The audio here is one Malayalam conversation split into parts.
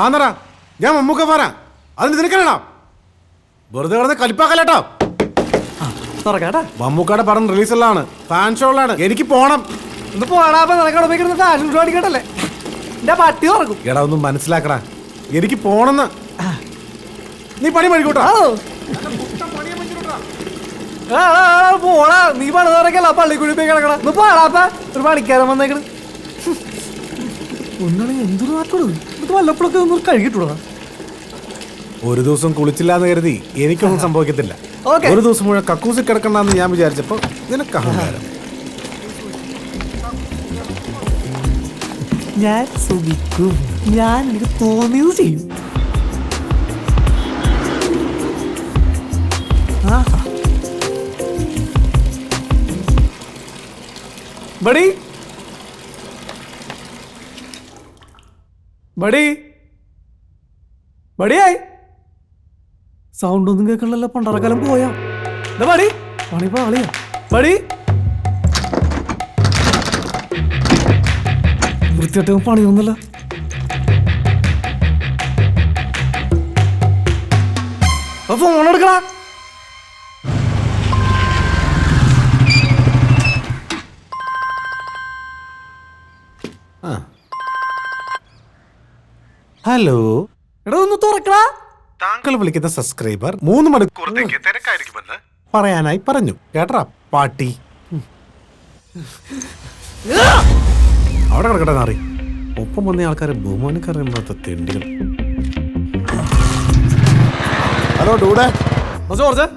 ആന്നറ. ഞാൻ മമ്മൂക്ക പറ അതിന് നിനക്കണോ വെറുതെ കിടന്ന് കലിപ്പാക്കല്ലേട്ടോ മമ്മൂക്കാടെ മമ്മൂക്കയുടെ റിലീസ് റിലീസുള്ളതാണ് ഫാൻ ഷോ ഉള്ളതാണ് എനിക്ക് പോണം. ഇന്ന് പോടാ ഫാഷൻ ഷോ അടിക്കട്ടല്ലേ? എന്റെ പട്ടി തുറക്കും. എടാ ഒന്നും മനസ്സിലാക്കടാ. എനിക്ക് പോണെന്ന്. നീ പണി ആ, പോടാ. നീ പണി തുറക്കല്ല പള്ളിക്കുഴി പോയി കിടക്കണ. ഒന്ന് പോടാ അപ്പ. ഒരു പണിക്കാരൻ വന്നേക്കണ്. ഒന്നാണ് എന്തൊരു നാട്ടോട് ഇത് വല്ലപ്പോഴൊക്കെ ഒന്ന് കഴുകിട്ടുടാ ഒരു ദിവസം കുളിച്ചില്ലാന്ന് കരുതി എനിക്കൊന്നും സംഭവിക്കത്തില്ല. ഓക്കേ. ഒരു ദിവസം മുഴുവൻ കക്കൂസിൽ കിടക്കണ്ടെന്ന് ഞാൻ വിചാരിച്ചപ്പോ നിനക്ക് അഹങ്കാരം. ഞാൻ സുഖിക്കും. ഞാൻ എനിക്ക് തോന്നിയത് ചെയ്യും. ആഹാ. ബഡി ബഡി ബടിയായി സൗണ്ട് ഒന്നും കേൾക്കണല്ലോ പണ്ടറക്കാലം പോയാ. ബടി പണി പാളിയാ ബടി വൃത്തിയായിട്ട് പണിയൊന്നുമില്ല. ഫോൺ എടുക്കണ ഹലോ. എടാ ഒന്ന് തുറക്കടാ. താങ്കൾ വിളിക്കുന്ന സബ്സ്ക്രൈബർ മൂന്ന് മണിക്കൂറത്തേക്ക് തിരക്കായിരിക്കുമെന്ന് പറയാനായി പറഞ്ഞു. കേട്ടറാ പാട്ടി. അവിടെ കിടക്കട്ടെ നാറി. ഒപ്പം വന്ന ആൾക്കാരെ ബഹുമാനിക്കറിയാത്ത തെണ്ടികൾ. ഹലോ ഡൂടെ ജോർജ്.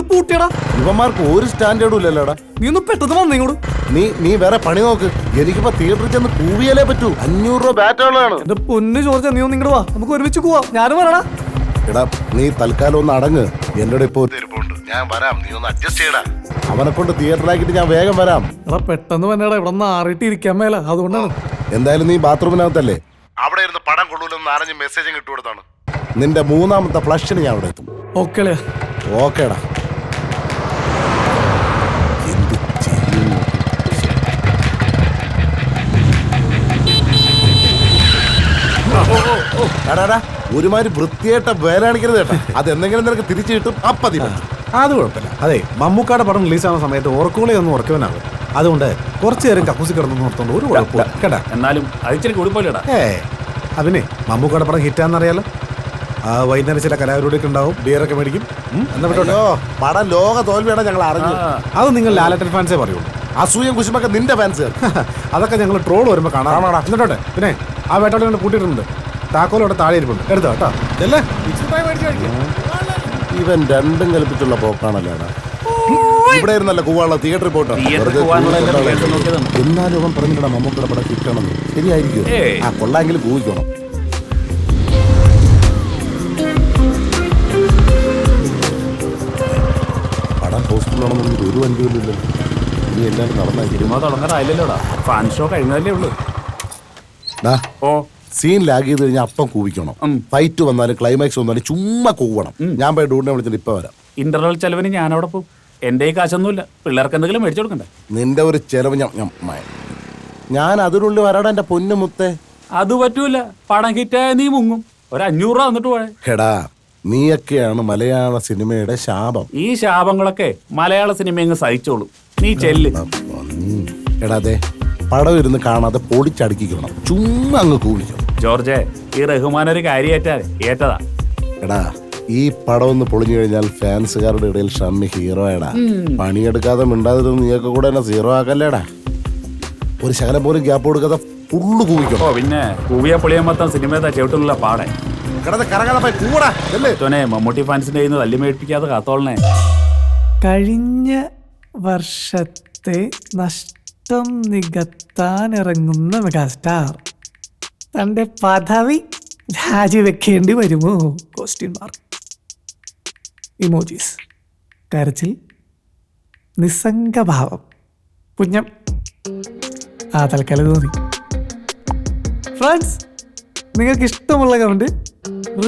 പൂട്ടിയടാ. ഇവന്മാർക്ക് ഒരു സ്റ്റാൻഡേർഡും ഇല്ലല്ലോടാ. നീ ഒന്ന് പെട്ടെന്ന് വന്നിങ്ങോട് നീ നീ വേറെ പണി നോക്ക്. എനിക്കിപ്പോ തിയേറ്ററിൽ ചെന്ന് കൂവിയാലേ പറ്റൂ. അഞ്ഞൂറ് രൂപ ബാറ്റുള്ളതാണ് എന്റെ പൊന്ന് ചോദിച്ചാൽ നീ ഒന്ന് ഇങ്ങോട്ട് വാ. നമുക്ക് ഒരുമിച്ച് പോവാ ഞാനും വരണ. എടാ നീ തൽക്കാലം ഒന്ന് അടങ്ങ്. എന്നോട് ഇപ്പോ തിരുപ്പുണ്ട് ഞാൻ വരാം. നീ ഒന്ന് അഡ്ജസ്റ്റ് ചെയ്യടാ. അവനെ കൊണ്ട് തിയേറ്ററിലാക്കിട്ട് ഞാൻ വേഗം വരാം. എടാ പെട്ടെന്ന് വന്നേടാ. ഇവിടെ ആറിട്ട് ഇരിക്കാൻ മേല. അതുകൊണ്ടാണ്. എന്തായാലും നീ ബാത്റൂമിനകത്തല്ലേ? അവിടെ ഇരുന്ന് പടം കൊള്ളൂലെന്ന് അറിഞ്ഞ് മെസ്സേജും കിട്ടുകൊടുത്താണ് നിന്റെ മൂന്നാമത്തെ ഫ്ലഷിന് ഞാൻ അവിടെ എത്തും. ഓക്കെ ഓക്കേടാ. എടാടാ, ഒരുമാതിരി വൃത്തിയായിട്ട വേലാണിക്കരുത് അത് എന്തെങ്കിലും നിനക്ക് തിരിച്ചു കിട്ടും അപ്പതി അത് കുഴപ്പമില്ല. അതെ മമ്മൂക്കാടെ പടം റിലീസാവുന്ന സമയത്ത് ഉറക്കോളെ ഒന്ന് ഉറക്കുവാനാകും അതുകൊണ്ട് കുറച്ചു നേരം കക്കൂസി കിടന്നു ഓർത്തോണ്ട് ഒരു കുഴപ്പമില്ല കേട്ടാ എന്നാലും അതിച്ചിരി കൂടിപ്പോയില്ലടാ ഏ അതിനെ മമ്മൂക്കാടെ പടം ഹിറ്റാന്നറിയാലോ ആ വൈകുന്നേരം ചില കലാകാരോടൊക്കെ ഉണ്ടാവും. ബിയറൊക്കെ മേടിക്കും. പടം ലോക തോൽവിയാണ് ഞങ്ങൾ അറിഞ്ഞു അത് നിങ്ങൾ ലാലറ്റൻ ഫാൻസേ പറയുള്ളൂ. അസൂയം കുശുമൊക്കെ നിന്റെ ഫാൻസ് അതൊക്കെ ഞങ്ങൾ ട്രോൾ വരുമ്പോൾ കാണാം. എന്നിട്ടോട്ടെ പിന്നെ ആ വേട്ടാളി കൂട്ടിയിട്ടുണ്ട്. താക്കോൽ അവിടെ താഴെ ഇരിപ്പുണ്ട് എടുത്തോ കേട്ടോ ഇതല്ലേ ഇവൻ രണ്ടും കൽപ്പിച്ചുള്ള പോക്കാണല്ലേ ഇവിടെ ഇരുന്നല്ല കൂവാള തിയേറ്ററിൽ നോക്കിയതാണ്. എന്നാലും അവൻ പറഞ്ഞിട്ടാ മമ്മൂക്കയുടെ പടം കിട്ടണമെന്ന് ശരിയായിരിക്കും. ആ കൊള്ളാമെങ്കിൽ കൂവിക്കണം. പടം ഹോസ്പിറ്റലാണെന്നൊന്നും ഒരു വണ്ടിയില്ലല്ലോ ഇനി എല്ലാവരും നടന്നാക്കി സിനിമ തുടങ്ങാറായില്ലല്ലോടാ. ഫാൻ ഷോ കഴിഞ്ഞതല്ലേ ഉള്ളൂ. ഓ. സീൻ ലാഗ് ചെയ്ത് കഴിഞ്ഞാൽ അപ്പം കൂവിക്കണം. ഫൈറ്റ് വന്നാലും ക്ലൈമാക്സ് വന്നാലും ചുമ്മാ കൂവണം. ഞാൻ പോയി ഡൂഡിനെ വിളിച്ചിട്ട് ഇപ്പൊ വരാം. ഇന്റർവൽ ചെലവിന് ഞാൻ അവിടെ പോകും. എന്റെ ഈ കാശൊന്നുമില്ല. പിള്ളേർക്ക് എന്തെങ്കിലും മേടിച്ചു കൊടുക്കണ്ടേ? നിന്റെ ഒരു ചെലവ് ഞാൻ ഞാൻ ഞാൻ അതിനുള്ളിൽ വരാടാ എന്റെ പൊന്നു മുത്തേ. അത് പറ്റൂല. പടം ഹിറ്റായ നീ മുങ്ങും. ഒരു അഞ്ഞൂറ് രൂപ വന്നിട്ട് പോയെ എടാ നീയൊക്കെയാണ് മലയാള സിനിമയുടെ ശാപം. ഈ ശാപങ്ങളൊക്കെ മലയാള സിനിമ അങ്ങ് സഹിച്ചോളൂ. നീ ചെല്ല്. എടാ അതെ പടം ഇരുന്ന് കാണാതെ പൊടിച്ചടുക്കിക്കണം. ചുമ്മാ അങ്ങ് കൂവിക്കണം. ജോർജെ ഈ റഹ്മാൻ ഒരു കാര്യേറ്റാ ഏറ്റതാ. എടാ ഈ പടം ഒന്ന് പൊളിഞ്ഞു കഴിഞ്ഞാൽ ഫാൻസുകാരുടെ ഇടയിൽ ഷമ്മി ഹീറോയടാ പണിയെടുക്കാതെ മിണ്ടാതിരുന്ന് നീയൊക്കെ കൂടെ എന്നെ സീറോ ആക്കല്ലേടാ. ഒരു ശകലം പോലും ഗ്യാപ്പ് കൊടുക്കാതെ ഫുള്ള് കൂവിക്കോ. ഓ പിന്നെ കൂവിയ പൊളിയാൻ മൊത്തം സിനിമ ചവിട്ടുള്ള പാടെ. കിടന്ന് കറങ്ങാതെ പോയി കൂടാ തോനെ മമ്മൂട്ടി ഫാൻസിന്റെ കയ്യിൽ നിന്ന് തല്ലി മേടിപ്പിക്കാതെ കാത്തോളണേ. കഴിഞ്ഞ വർഷത്തെ നഷ്ടം നികത്താൻ ഇറങ്ങുന്ന മെഗാസ്റ്റാർ. തന്റെ പദവി രാജിവെക്കേണ്ടി വരുമോ? ക്വസ്റ്റ്യൻ മാർക്ക് ഇമോജീസ് കരച്ചിൽ. നിസ്സംഗഭാവം. പുഞ്ഞം ആ തൽക്കാലം തോന്നി ഫ്രണ്ട്സ് നിങ്ങൾക്ക് ഇഷ്ടമുള്ള കമന്റ്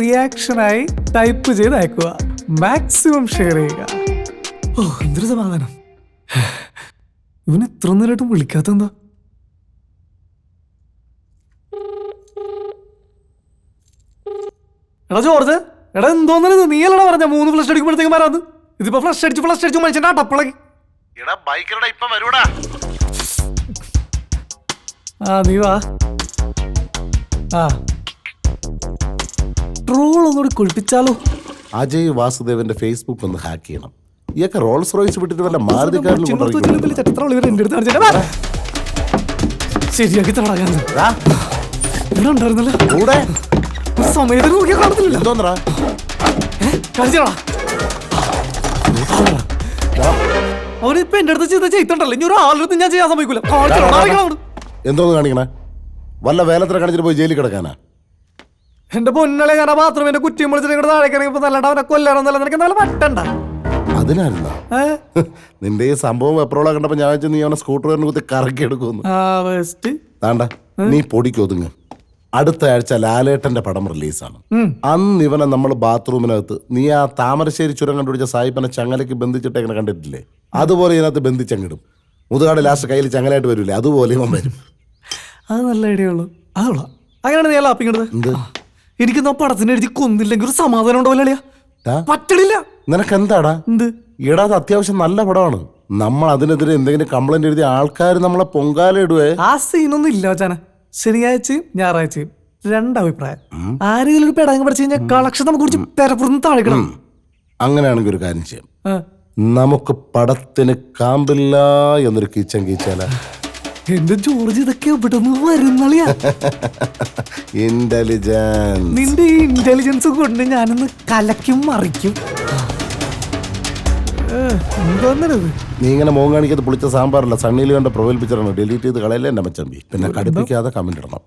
റിയാക്ഷനായി ടൈപ്പ് ചെയ്ത് അയക്കുക. മാക്സിമം ഷെയർ ചെയ്യുക. ഓ എന്തൊരു സമാധാനം. ഇവന് ഇത്ര നേരമായിട്ടും വിളിക്കാത്തെന്താ എടാ ജോർജ് എടാ എന്തോന്നു നീ അല്ലടാ പറഞ്ഞ മൂന്ന് ഫ്ലഷ് അടിക്കുമ്പോഴത്തേക്കും വരാന്ന്. ഇതിപ്പോ ഫ്ലഷ് അടിച്ച് ഫ്ലഷ് അടിച്ചു മനുഷ്യന്റെ അട്ടപ്പിളകി എടാ ബൈക്കറടാ ഇപ്പൊ വരൂടാ. ആ നീ വാ. ആ. ട്രോൾ ഒന്നുകൂടി കുളിപ്പിച്ചാലോ? അജയ് വാസുദേവന്റെ ഫേസ്ബുക്ക് ഒന്ന് ഹാക്ക് ചെയ്യണം. ഇയൊക്കെ റോൾസ് റോയ്സ് വിട്ടിട്ട് വല്ല വാ. ശരിയാക്കി തുടങ്ങാൻ ഇവിടെ ഉണ്ടായിരുന്നല്ലോ. കൂടെ. ഒരു നോക്കിയാ കാണത്തില്ല എന്തോന്നടാ? കാണിച്ചോടാ അവനിപ്പോ എന്റെ അടുത്ത് ചെയ്ത ചെയ്തിട്ടുണ്ടല്ലോ. ഇനി ഒരാളുടെ ഞാൻ ചെയ്യാൻ സമ്മതിക്കൂല. എന്തോന്ന് കാണിക്കണേ? വല്ല വേലത്ര കാണിച്ചിട്ട് പോയി ജയിലിൽ കിടക്കാനാ? എന്റെ പൊന്നളെ ഞാൻ ബാത്റൂം എന്റെ കുറ്റിയും വിളിച്ചിട്ട് ഇങ്ങോട്ട് താഴേക്ക് ഇറങ്ങിയപ്പോ നല്ലണ്ട അവനെ കൊല്ലണം എന്നല്ല നിനക്ക് നല്ല പറ്റണ്ട അതിനായിരുന്നാ? നിന്റെ ഈ സംഭവം എപ്പോഴാ കണ്ടപ്പോ ഞാൻ വെച്ച് നീ അവനെ സ്കൂട്ടറിനെ കുത്തി കറക്കി എടുക്കുന്നു നീ പൊടിക്കൊതുങ്ങ് അടുത്ത ആഴ്ച ലാലേട്ടന്റെ പടം റിലീസാണ്. അന്ന് ഇവനെ നമ്മൾ ബാത്റൂമിനകത്ത് നീ ആ താമരശ്ശേരി ചുരം കണ്ടുപിടിച്ച സായിപ്പനെ ചങ്ങലയ്ക്ക് ബന്ധിച്ചിട്ട് എങ്ങനെ കണ്ടിട്ടില്ലേ? അതുപോലെ ഇതിനകത്ത് ബന്ധിച്ചങ്ങിടും. മുതുകാട് ലാസ്റ്റ് കയ്യിൽ ചങ്ങലായിട്ട് വരില്ലേ അതുപോലെ ഇവൻ വരും. അത് നല്ല ഐഡിയ ഉള്ളു. അതുള്ള അങ്ങനെയാണ് നീ എന്ത്? എനിക്ക് പടത്തിന് എഴുതി കൊന്നില്ലെങ്കിൽ ഒരു സമാധാനം ഉണ്ടാവില്ല അളിയാ ടാ, പറ്റണില്ല. നിനക്ക് എന്താടാ എന്ത്? ഈടാ അത് അത്യാവശ്യം നല്ല പടമാണ്. നമ്മൾ അതിനെതിരെ എന്തെങ്കിലും കംപ്ലൈന്റ് എഴുതിയ ആൾക്കാർ നമ്മളെ പൊങ്കാല ഇടുവേ. ആ സീനൊന്നും ഇല്ല ചാന. ശനിയാഴ്ചയും ഞായറാഴ്ചയും രണ്ടഭിപ്രായം. ആരെങ്കിലും ഒരു പെടാങ്ങ് പഠിച്ചു കഴിഞ്ഞാൽ കളക്ഷൻ നമുക്ക് കുറിച്ച് പെരപ്പുറത്ത് താഴെക്കണം അങ്ങനെയാണെങ്കിൽ ഒരു കാര്യം ചെയ്യാം. നമുക്ക് പടത്തിന് കാമ്പില്ല എന്നൊരു കീച്ചൻ കീച്ചാല. എന്റെ ജോർജ് ഇതൊക്കെ വരുന്നളിയാ ഇന്റലിജൻസ് നിന്റെ ഈ ഇന്റലിജൻസ് കൊണ്ട് ഞാനൊന്ന് കലക്കും മറിക്കും. നീ ഇങ്ങനെ മോൻ കാണിക്കാതെ പുളിച്ച സാമ്പാറല്ല സണ്ണിയിൽ കണ്ട പ്രൊഫൈൽ പിക്ചറാണ് ഡിലീറ്റ് ചെയ്ത് കളയല്ലേ എന്റെ മച്ചമ്പി പിന്നെ കടുപ്പിക്കാതെ കമന്റ് ഇടണം.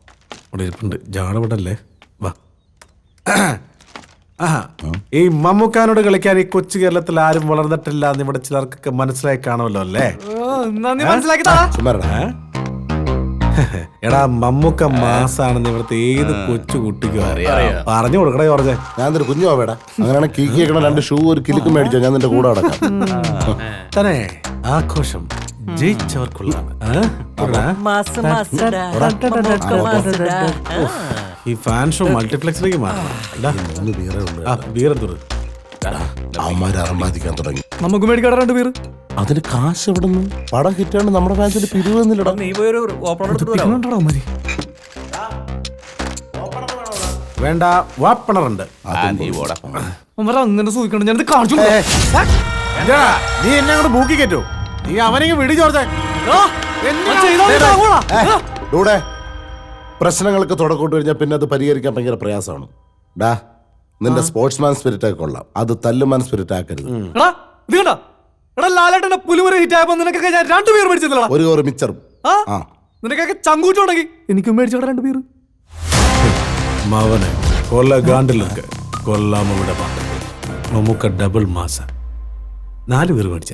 ഇവിടെ ഇരിപ്പുണ്ട്. ജാടപെടല്ലേ വാ. ആഹാ. ഈ മമ്മൂക്കാനോട് കളിക്കാൻ ഈ കൊച്ചു കേരളത്തിൽ ആരും വളർന്നിട്ടില്ല എന്ന് ഇവിടെ ചിലർക്കൊക്കെ മനസ്സിലായി കാണുമല്ലോ അല്ലേ? മനസ്സിലാക്കി എടാ മമ്മൂക്ക മാസാണെന്ന് ഇവിടുത്തെ ഏത് കൊച്ചു കുട്ടിക്കും അറിയാം. പറഞ്ഞു കൊടുക്കണേ ജോർജെ. ഞാൻ നിന്റെ കുഞ്ഞു പോവേടാ അങ്ങനെയാണ് കീക്കി വെക്കണ രണ്ട് ഷൂ ഒരു കിലുക്കും മേടിച്ചോ ഞാൻ നിന്റെ കൂടെ അടക്കാം തന്നെ ആഘോഷം ജയിച്ചവർക്കുള്ളതാണ്. ഈ ഫാൻ ഷോ മൾട്ടിപ്ലക്സിലേക്ക് മാറണം. ബീറ ബീറ പേരേ ബീറെന്തൂർ അവന്മാരെ തുടങ്ങി. നമുക്ക് മേടിക്കാട രണ്ട് പേര് അതിന് കാശ് എവിടെ നിന്ന് പടം ഹിറ്റാണ് നമ്മുടെ ബാച്ചിൽ പിരിവെന്നില്ലടാ നീ പോയി ഒരു ഓപ്പൺ എടുത്തിട്ട് വരാമോ? പിന്നുണ്ടോ മതി വേണ്ട വാപ്പണറുണ്ട് അങ്ങനെ സൂക്ഷിക്കണം ഞാനിത് കാണിച്ചു നീ എന്നെ അങ്ങോട്ട് ബൂക്കി കയറ്റോ? നീ അവനെങ്കിൽ വിടി ഡൂടെ പ്രശ്നങ്ങൾക്ക് തുടക്കോട്ട് കഴിഞ്ഞാൽ പിന്നെ അത് പരിഹരിക്കാൻ ഭയങ്കര പ്രയാസമാണ്. ഡാ നിന്റെ സ്പോർട്സ്മാൻ സ്പിരിറ്റ് ഒക്കെ കൊള്ളാം. അത് തല്ലുമാൻ സ്പിരിറ്റ് ആക്കരുത് എടാ ഇത് കണ്ട എടാ ലാലേട്ടന്റെ പുലിമുറി ഹിറ്റ് ആയപ്പോ നിനക്കൊക്കെ ഞാൻ രണ്ട് പേര് മേടിച്ചതല്ലടാ ഒരു ഒരു മിച്ചറും. ആ? ആ. നിനക്കൊക്കെ ചങ്കൂറ്റുണ്ടെങ്കിൽ എനിക്കും മേടിച്ചോടെ രണ്ട് പേര് മവനെ കൊല്ല ഗാണ്ടിലൊക്കെ. കൊല്ലാം ഇവിടെ പാട്ട്. മമ്മൂക്ക ഡബിൾ മാസ. നാല് പേര് മേടിച്ച.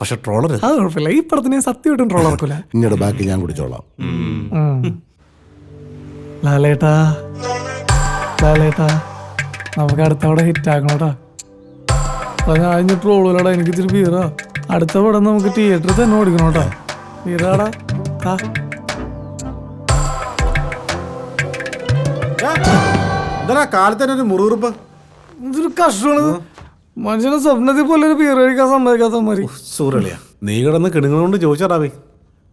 പക്ഷെ ട്രോളർ അത് കുഴപ്പമില്ല. ഈ പടത്തിന് സത്യമായിട്ടും ട്രോൾ ഇറക്കൂല ഇങ്ങോട്ട് ബാക്കി ഞാൻ കുടിച്ചോളാം. ലാലേട്ടാ. ലാലേട്ടാ നമുക്ക് അടുത്തവിടെ ഹിറ്റ് ആക്കണോട്ടാ അപ്പൊ ഞാൻ ഇനി ട്രോളൂലടാ എനിക്ക് ഇച്ചിരി ബീറാ. അടുത്ത പടം നമുക്ക് തിയേറ്ററിൽ തന്നെ ഓടിക്കണോട്ടാ. ബീറാടാ ആ എന്താ കാലത്ത് തന്നെ ഒരു മുറിവുറുപ്പ്? ഇതൊരു കഷ്ടമാണിത്. മനുഷ്യനെ സ്വപ്നത്തിൽ പോലെ ഒരു ബീർ കഴിക്കാൻ സമ്മതിക്കാത്ത മാതിരി. സൂരളിയാ നീ കിടന്ന് കിണുങ്ങളോണ്ട് ചോദിച്ചാടാവേ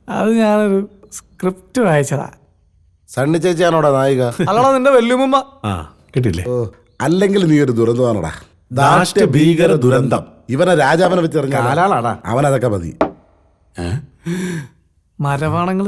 അത് ഞാനൊരു സ്ക്രിപ്റ്റ് വായിച്ചതാ. സണ്ണി ചേച്ചിയാണോടാ നായിക? അല്ലടാ നിന്റെ വല്യമ്മ ആ കിട്ടില്ലേ ഓ അല്ലെങ്കിൽ നീ ഒരു ദുരന്തമാണടാ? ദാഷ്ട്യ ഭീകര ദുരന്തം. ഇവനെ രാജാവനെ വെച്ച് ഇറങ്ങിയാ കാലാളാടാ. അവനതൊക്കെ മതി. മരവാണങ്ങൾ